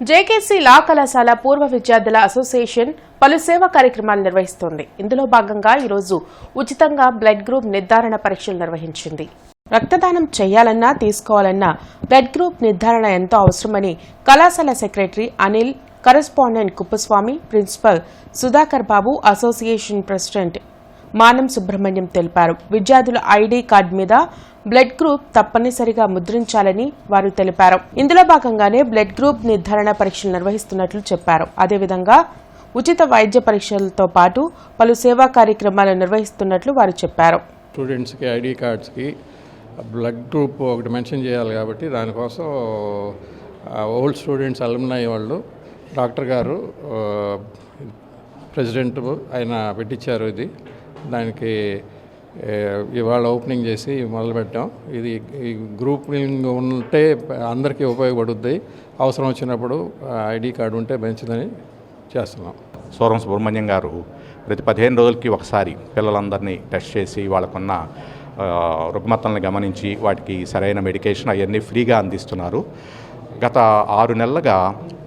JKC లా కళాశాల పూర్వ విద్యార్థుల అసోసియేషన్ పలు సేవా కార్యక్రమాలు నిర్వహిస్తోంది. ఇందులో భాగంగా ఈరోజు ఉచితంగా బ్లడ్ గ్రూప్ నిర్ధారణ పరీక్షలు నిర్వహించింది. రక్తదానం చేయాలన్నా తీసుకోవాలన్నా బ్లడ్ గ్రూప్ నిర్ధారణ ఎంతో అవసరమని కళాశాల secretary Anil correspondent Kuppaswamy principal Sudhakar Babu association president Manam Subrahmanyam తెలిపారు. విద్యార్థుల ఐడి కార్డు మీద బ్లడ్ గ్రూప్ తప్పనిసరిగా ముద్రించాలని వారు తెలిపారు. ఇందులో భాగంగానే బ్లడ్ గ్రూప్ నిర్ధారణ పరీక్షలు నిర్వహిస్తున్నట్లు చెప్పారు. అదేవిధంగా ఉచిత వైద్య పరీక్షలతో పాటు పలు సేవా కార్యక్రమాలు నిర్వహిస్తున్నట్లు వారు చెప్పారు. స్టూడెంట్స్కి ఐడి కార్డ్స్కి బ్లడ్ గ్రూప్ ఒకటి మెన్షన్ చేయాలి కాబట్టి దానికోసం ఓల్డ్ స్టూడెంట్స్ అల్umni వాళ్ళు డాక్టర్ గారు ప్రెసిడెంట్ ఆయన పెట్టించారు ఇది. దానికి ఇవాళ ఓపెనింగ్ చేసి మొదలుపెట్టాం. ఇది ఈ గ్రూపింగ్ ఉంటే అందరికీ ఉపయోగపడుద్ది. అవసరం వచ్చినప్పుడు ఐడి కార్డు ఉంటే మంచిదని చేస్తున్నాం. సూరం సుబ్రహ్మణ్యం గారు ప్రతి పదిహేను రోజులకి ఒకసారి పిల్లలందరినీ టెస్ట్ చేసి వాళ్ళకున్న రుగ్మతలను గమనించి వాటికి సరైన మెడికేషన్ అవన్నీ ఫ్రీగా అందిస్తున్నారు. గత ఆరు నెలలుగా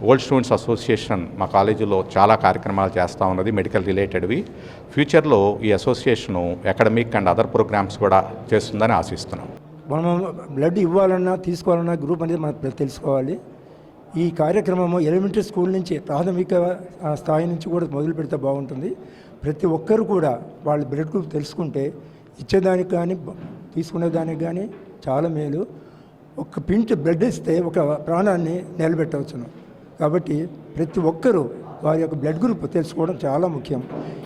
ఓల్డ్ స్టూడెంట్స్ అసోసియేషన్ మా కాలేజీలో చాలా కార్యక్రమాలు చేస్తూ ఉన్నది మెడికల్ రిలేటెడ్వి ఫ్యూచర్లో ఈ association academic and other programmes కూడా చేస్తుందని ఆశిస్తున్నాం. మనం బ్లడ్ ఇవ్వాలన్నా తీసుకోవాలన్నా గ్రూప్ అనేది మనం తెలుసుకోవాలి. ఈ కార్యక్రమము ఎలిమెంటరీ స్కూల్ నుంచి ప్రాథమిక స్థాయి నుంచి కూడా మొదలు పెడితే బాగుంటుంది. ప్రతి ఒక్కరు కూడా వాళ్ళ బ్లడ్ గ్రూప్ తెలుసుకుంటే ఇచ్చేదానికి కానీ తీసుకునేదానికి కానీ చాలా మేలు. ఒక పింట్ బ్లడ్ ఇస్తే ఒక ప్రాణాన్ని నిలబెట్టవచ్చును. కాబట్టి ప్రతి ఒక్కరూ వారి యొక్క బ్లడ్ గ్రూప్ తెలుసుకోవడం చాలా ముఖ్యం.